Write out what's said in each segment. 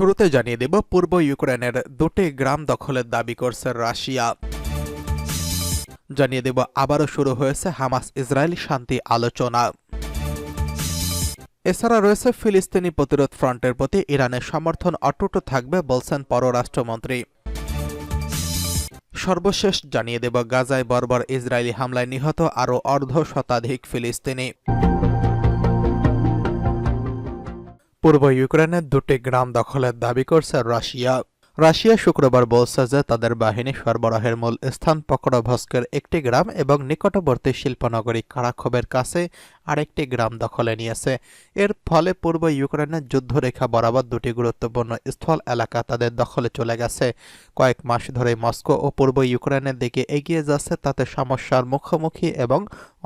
শুরুতে জানিয়ে দেব, পূর্ব ইউক্রেনের দুটি গ্রাম দখলের দাবি করছে রাশিয়া। জানিয়ে দেব, আবারও শুরু হয়েছে হামাস ইসরায়েল শান্তি আলোচনা। এছাড়া রয়েছে ফিলিস্তিনি প্রতিরোধ ফ্রন্টের প্রতি ইরানের সমর্থন অটুট থাকবে বলছেন পররাষ্ট্রমন্ত্রী। সর্বশেষ জানিয়ে দেব, গাজায় বর্বর ইসরায়েলি হামলায় নিহত আরও অর্ধ শতাধিক ফিলিস্তিনি। পূর্ব ইউক্রেনের দুটি গ্রাম দখলের দাবি করছে রাশিয়া। রাশিয়া শুক্রবার বলছে যে তাদের বাহিনী সরবরাহের মূল স্থান পকড়ভস্কের একটি গ্রাম এবং নিকটবর্তী শিল্পনগরী কারাক্ষোভের কাছে আরেকটি গ্রাম দখলে নিয়েছে এর ফলে পূর্ব ইউক্রেনের যুদ্ধরেখা বরাবর দুটি গুরুত্বপূর্ণ স্থল এলাকা তাদের দখলে চলে গেছে। কয়েক মাস ধরে মস্কো ও পূর্ব ইউক্রেনের দিকে এগিয়ে যাচ্ছে, তাতে সমস্যার মুখোমুখি এবং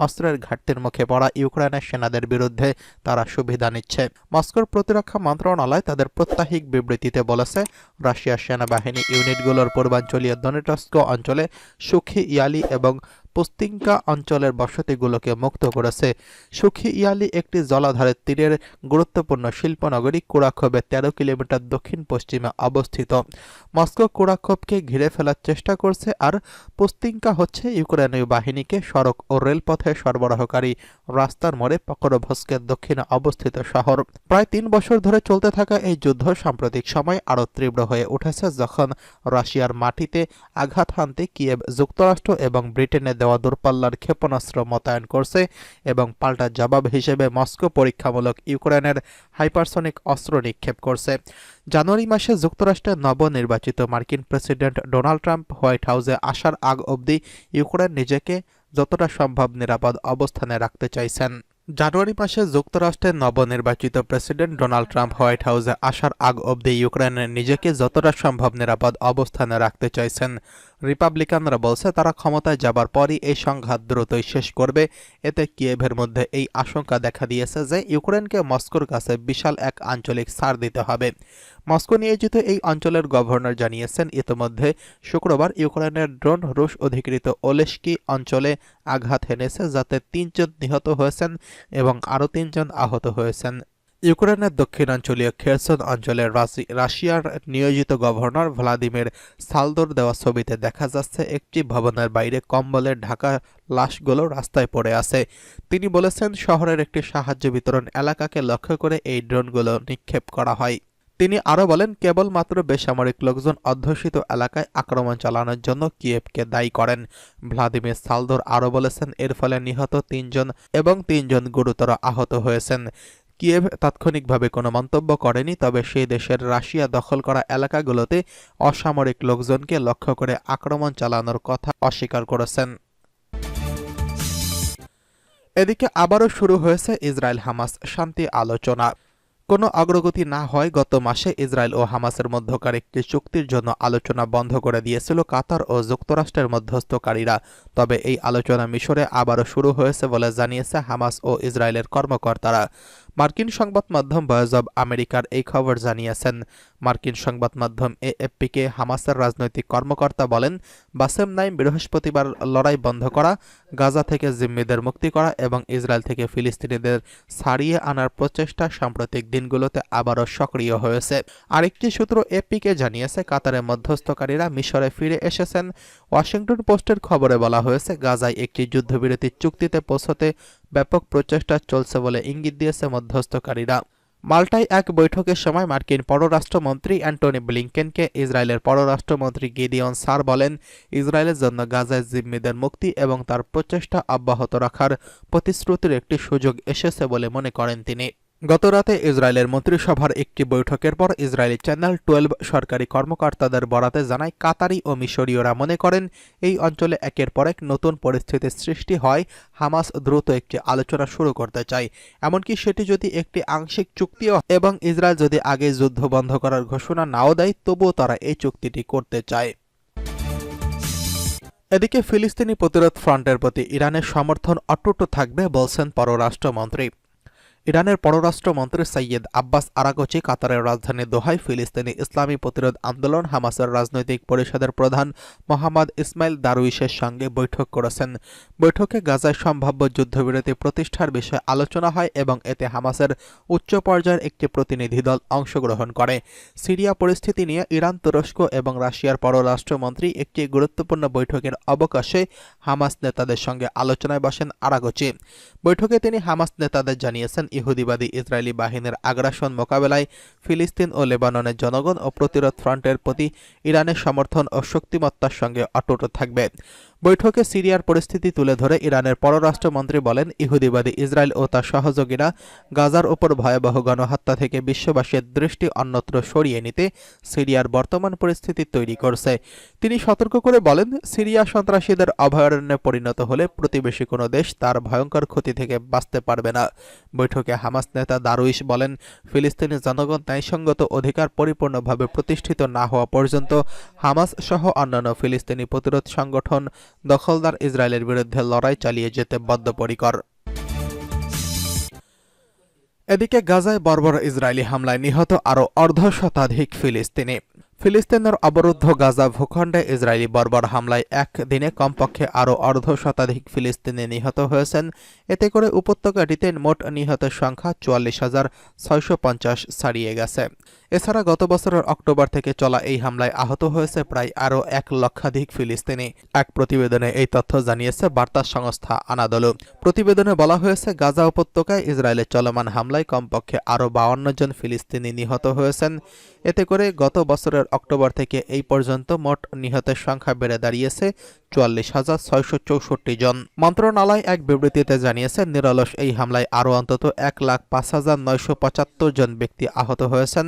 অস্ত্রের ঘাটতির মুখে পড়া ইউক্রেনের সেনাদের বিরুদ্ধে তারা সুবিধা নিচ্ছে। মস্কোর প্রতিরক্ষা মন্ত্রণালয় তাদের প্রত্যাহিক বিবৃতিতে বলেছে, রাশিয়ার সেনাবাহিনী ইউনিটগুলোর পূর্বাঞ্চলীয় দনেটস্ক অঞ্চলে সুখী ইয়ালি এবং পুস্তিঙ্কা অঞ্চলের বসতিগুলোকে মুক্ত করেছে। সুখী ইয়ালি একটি জলাধারের তীরের গুরুত্বপূর্ণ শিল্পনগরী কুরাখবে তেরো কিলোমিটার দক্ষিণ পশ্চিমে অবস্থিত। মস্কো কুরাখবকে ঘিরে ফেলার চেষ্টা করছে আর পুস্তিঙ্কা হচ্ছে ইউক্রেনীয় বাহিনীকে সড়ক ও রেলপথে সরবরাহকারী রাস্তার মোড়ে পকরভস্কের দক্ষিণে অবস্থিত শহর। প্রায় তিন বছর ধরে চলতে থাকা এই যুদ্ধ সাম্প্রতিক সময় আরও তীব্র হয়ে উঠেছে যখন রাশিয়ার মাটিতে আঘাত হানতে কিয়েভ যুক্তরাষ্ট্র এবং ব্রিটেনের দেওয়া দূরপাল্লার ক্ষেপণাস্ত্র মোতায়েন করছে এবং পাল্টা জবাব হিসেবে মস্কো পরীক্ষামূলক ইউক্রেনের হাইপারসনিক অস্ত্র নিক্ষেপ করছে। জানুয়ারি মাসে যুক্তরাষ্ট্রের নবনির্বাচিত মার্কিন প্রেসিডেন্ট ডোনাল্ড ট্রাম্প হোয়াইট হাউসে আসার আগ অবধি ইউক্রেন নিজেকে যতটা সম্ভব নিরাপদ অবস্থানে রাখতে চাইছেন। জানুয়ারি মাসে যুক্তরাষ্ট্রের নবনির্বাচিত প্রেসিডেন্ট ডোনাল্ড ট্রাম্প হোয়াইট হাউসে আসার আগ অবধি ইউক্রেনের নিজেকে যতটা সম্ভব নিরাপদ অবস্থানে রাখতে চাইছেন। রিপাবলিকানরা বলছে, তারা ক্ষমতায় যাবার পরই এই সংঘাত দ্রুতই শেষ করবে। এতে কিয়েভের মধ্যে এই আশঙ্কা দেখা দিয়েছে যে ইউক্রেনকে মস্কোর কাছে বিশাল এক আঞ্চলিক ছাড় দিতে হবে। মস্কো নিয়োজিত এই অঞ্চলের গভর্নর জানিয়েছেন, ইতিমধ্যে শুক্রবার ইউক্রেনের ড্রোন রুশ অধিকৃত ওলেস্কি অঞ্চলে আঘাত হেনেছে, যাতে তিনজন নিহত হয়েছেন এবং আরও তিনজন আহত হয়েছেন। ইউক্রেনের দক্ষিণাঞ্চলীয় খেরসন অঞ্চলের রাশিয়ার নিয়োজিত গভর্নর ভ্লাদিমির সালদোর দেওয়া ছবিতে দেখা যাচ্ছে একটি ভবনের বাইরে কম্বলের ঢাকা লাশগুলো রাস্তায় পড়ে আছে। তিনি বলেছেন, শহরের একটি সাহায্য বিতরণ এলাকাকে লক্ষ্য করে এই ড্রোনগুলো নিক্ষেপ করা হয়। তিনি আরও বলেন, কেবলমাত্র বেসামরিক লোকজন অধ্যুষিত এলাকায় আক্রমণ চালানোর জন্য কিয়েভকে দায়ী করেন। ভ্লাদিমির সালদোর আরও বলেছেন, এর ফলে নিহত তিনজন এবং তিনজন গুরুতর আহত হয়েছেন। কিয়েভ তাৎক্ষণিকভাবে কোনো মন্তব্য করেনি, তবে সেই দেশের রাশিয়া দখল করা এলাকাগুলোতে অসামরিক লোকজনকে লক্ষ্য করে আক্রমণ চালানোর কথা অস্বীকার করেছেন। এদিকে আবারও শুরু হয়েছে ইসরায়েল হামাস শান্তি আলোচনা। কোনো অগ্রগতি না হয়, গত মাসে ইসরায়েল ও হামাসের মধ্যকার একটি চুক্তির জন্য আলোচনা বন্ধ করে দিয়েছিল কাতার ও যুক্তরাষ্ট্রের মধ্যস্থকারীরা। তবে এই আলোচনা মিশরে আবারও শুরু হয়েছে বলে জানিয়েছে হামাস ও ইসরায়েলের কর্মকর্তারা। মার্কিন সংবাদ মাধ্যম ভয়েস অব আমেরিকার এই খবর জানিয়েছেন। মার্কিন সংবাদ মাধ্যম এএফপিকে হামাসের রাজনৈতিক কর্মকর্তা বলেন, বাসেম নাইম বৃহস্পতিবার লড়াই বন্ধ করা, গাজা থেকে জিম্মিদের মুক্তি করা এবং ইসরায়েল থেকে ফিলিস্তিনিদের ছাড়িয়ে আনার প্রচেষ্টা সাম্প্রতিক দিনগুলোতে আবারও সক্রিয় হয়েছে। আরেকটি সূত্র এপিকে জানিয়েছে কাতারের মধ্যস্থকারীরা মিশরে ফিরে এসেছেন। ওয়াশিংটন পোস্টের খবরে বলা হয়েছে, গাজায় একটি যুদ্ধবিরতির চুক্তিতে পৌঁছতে ব্যাপক প্রচেষ্টা চলছে বলে ইঙ্গিত দিয়েছে মধ্যস্থকারীরা। মাল্টায় এক বৈঠকের সময় মার্কিন পররাষ্ট্রমন্ত্রী অ্যান্টনি ব্লিংকেনকে ইসরায়েলের পররাষ্ট্রমন্ত্রী গিদিয়ন সার বলেন, ইসরায়েলের জন্য গাজায় জিম্মিদের মুক্তি এবং তার প্রচেষ্টা অব্যাহত রাখার প্রতিশ্রুতির একটি সুযোগ এসেছে বলে মনে করেন তিনি। গতরাতে ইসরায়েলের মন্ত্রিসভার একটি বৈঠকের পর ইসরায়েলি চ্যানেল টুয়েলভ সরকারি কর্মকর্তাদের বরাতে জানায়, কাতারি ও মিশরীয়রা মনে করেন, এই অঞ্চলে একের পর এক নতুন পরিস্থিতির সৃষ্টি হয়। হামাস দ্রুত একটি আলোচনা শুরু করতে চায়। এমনকি সেটি যদি একটি আংশিক চুক্তিও এবং ইসরায়েল যদি আগে যুদ্ধ বন্ধ করার ঘোষণা নাও দেয়, তবুও তারা এই চুক্তিটি করতে চায়। এদিকে ফিলিস্তিনি প্রতিরোধ ফ্রন্টের প্রতি ইরানের সমর্থন অটুট থাকবে বলছেন পররাষ্ট্রমন্ত্রী। ইরানের পররাষ্ট্রমন্ত্রী সৈয়দ আব্বাস আরাগচি কাতারের রাজধানী দোহায় ফিলিস্তিনি ইসলামী প্রতিরোধ আন্দোলন হামাসের রাজনৈতিক পরিষদের প্রধান মোহাম্মদ ইসমাইল দারুইশের সঙ্গে বৈঠক করেছেন। বৈঠকে গাজায় সম্ভাব্য যুদ্ধবিরতি প্রতিষ্ঠার বিষয়ে আলোচনা হয় এবং এতে হামাসের উচ্চ পর্যায়ের একটি প্রতিনিধি দল অংশগ্রহণ করে। সিরিয়া পরিস্থিতি নিয়ে ইরান, তুরস্ক এবং রাশিয়ার পররাষ্ট্রমন্ত্রী একটি গুরুত্বপূর্ণ বৈঠকের অবকাশে হামাস নেতাদের সঙ্গে আলোচনায় বসেন আরাগচি। বৈঠকে তিনি হামাস নেতাদের জানিয়েছেন ইহুদিবাদী ইসরায়েলি বাহিনীর আগ্রাসন মোকাবেলায় ফিলিস্তিন ও লেবাননের জনগণ ও প্রতিরোধ ফ্রন্টের প্রতি ইরানের সমর্থন ও শক্তিমত্তার সঙ্গে অটুট থাকবে। বৈঠকে সিরিয়ার পরিস্থিতি তুলে ধরে ইরানের পররাষ্ট্রমন্ত্রী বলেন, ইহুদিবাদী ইসরায়েল ও তার সহযোগীরা গাজার ওপর ভয়াবহ গণহত্যা থেকে বিশ্ববাসীর দৃষ্টি অন্যত্র সরিয়ে নিতে সিরিয়ার বর্তমান পরিস্থিতি তৈরি করছে। তিনি সতর্ক করে বলেন, সিরিয়া সন্ত্রাসীদের অভয়ারণ্যে পরিণত হলে প্রতিবেশী কোনো দেশ তার ভয়ঙ্কর ক্ষতি থেকে বাঁচতে পারবে না। বৈঠকে হামাস নেতা দারুইশ বলেন, ফিলিস্তিনি জনগণ ন্যায়সঙ্গত অধিকার পরিপূর্ণভাবে প্রতিষ্ঠিত না হওয়া পর্যন্ত হামাস সহ অন্যান্য ফিলিস্তিনি প্রতিরোধ সংগঠন দখলদার ইসরায়েলের বিরুদ্ধে লড়াই চালিয়ে যেতে বদ্ধপরিকর এদিকে গাজায় বর্বর ইসরায়েলি হামলায় নিহত আরও অর্ধ শতাধিক ফিলিস্তিনি। ফিলিস্তিনের অবরুদ্ধ গাজা ভূখণ্ডে ইসরায়েলি বর্বর হামলায় এক দিনে কমপক্ষে আরও অর্ধ শতাধিক ফিলিস্তিনি নিহত হয়েছেন। এতে করে উপত্যকাটিতে মোট নিহতের সংখ্যা চুয়াল্লিশ হাজার ছয়শো পঞ্চাশ ছাড়িয়ে গেছে। এছাড়া গত বছরের অক্টোবর থেকে চলা এই হামলায় আহত হয়েছে প্রায় আরও এক লক্ষাধিক ফিলিস্তিনি। এক প্রতিবেদনে এই তথ্য জানিয়েছে বার্তা সংস্থা আনাদলু। প্রতিবেদনে বলা হয়েছে, গাজা উপত্যকায় ইসরায়েলের চলমান হামলায় কমপক্ষে আরও বাউন্ন জন ফিলিস্তিনি নিহত হয়েছেন। এতে করে গত বছরের অক্টোবর থেকে এই পর্যন্ত মোট নিহতের সংখ্যা বেড়ে দাঁড়িয়েছে চুয়াল্লিশ হাজার ছয়শো চৌষট্টি জন। মন্ত্রণালয় এক বিবৃতিতে জানিয়েছে, নিরলস এই হামলায় আরও অন্তত এক লাখ পাঁচ হাজার নয়শো পঁচাত্তর জন ব্যক্তি আহত হয়েছেন।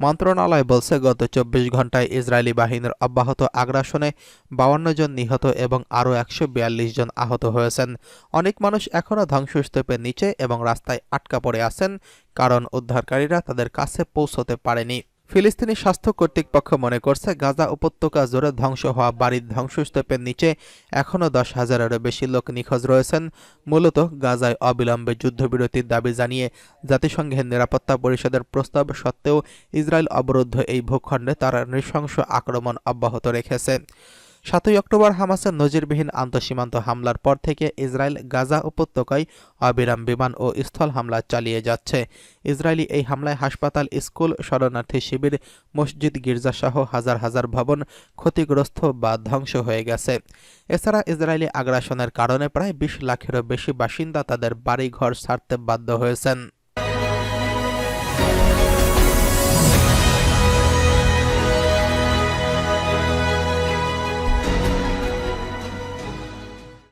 মন্ত্রণালয় বলছে, গত চব্বিশ ঘন্টায় ইসরায়েলি বাহিনীর অব্যাহত আগ্রাসনে বাউন্ন জন নিহত এবং আরও একশো বিয়াল্লিশ জন আহত হয়েছেন। অনেক মানুষ এখনও ধ্বংসস্তূপের নিচে এবং রাস্তায় আটকা পড়ে আছেন, কারণ উদ্ধারকারীরা তাদের কাছে পৌঁছতে পারেনি। ফিলিস্তিনি স্বাস্থ্য কর্তৃপক্ষ মনে করছে গাজা উপত্যকা জোরে ধ্বংস হওয়া বাড়ির ধ্বংসস্তূপের নিচে এখনও দশ হাজারেরও বেশি লোক নিখোঁজ রয়েছেন। মূলত গাজায় অবিলম্বে যুদ্ধবিরতির দাবি জানিয়ে জাতিসংঘের নিরাপত্তা পরিষদের প্রস্তাব সত্ত্বেও ইসরায়েল অবরুদ্ধ এই ভূখণ্ডে তারা নৃশংস আক্রমণ অব্যাহত রেখেছে। সাতই অক্টোবর হামাসের নজিরবিহীন আন্তঃসীমান্ত হামলার পর থেকে ইসরায়েল গাজা উপত্যকায় অবিরাম বিমান ও স্থল হামলা চালিয়ে যাচ্ছে। ইসরায়েলি এই হামলায় হাসপাতাল, স্কুল, শরণার্থী শিবির, মসজিদ, গির্জাসহ হাজার হাজার ভবন ক্ষতিগ্রস্ত বা ধ্বংস হয়ে গেছে। এছাড়া ইসরায়েলি আগ্রাসনের কারণে প্রায় বিশ লাখেরও বেশি বাসিন্দা তাদের বাড়িঘর ছাড়তে বাধ্য হয়েছেন।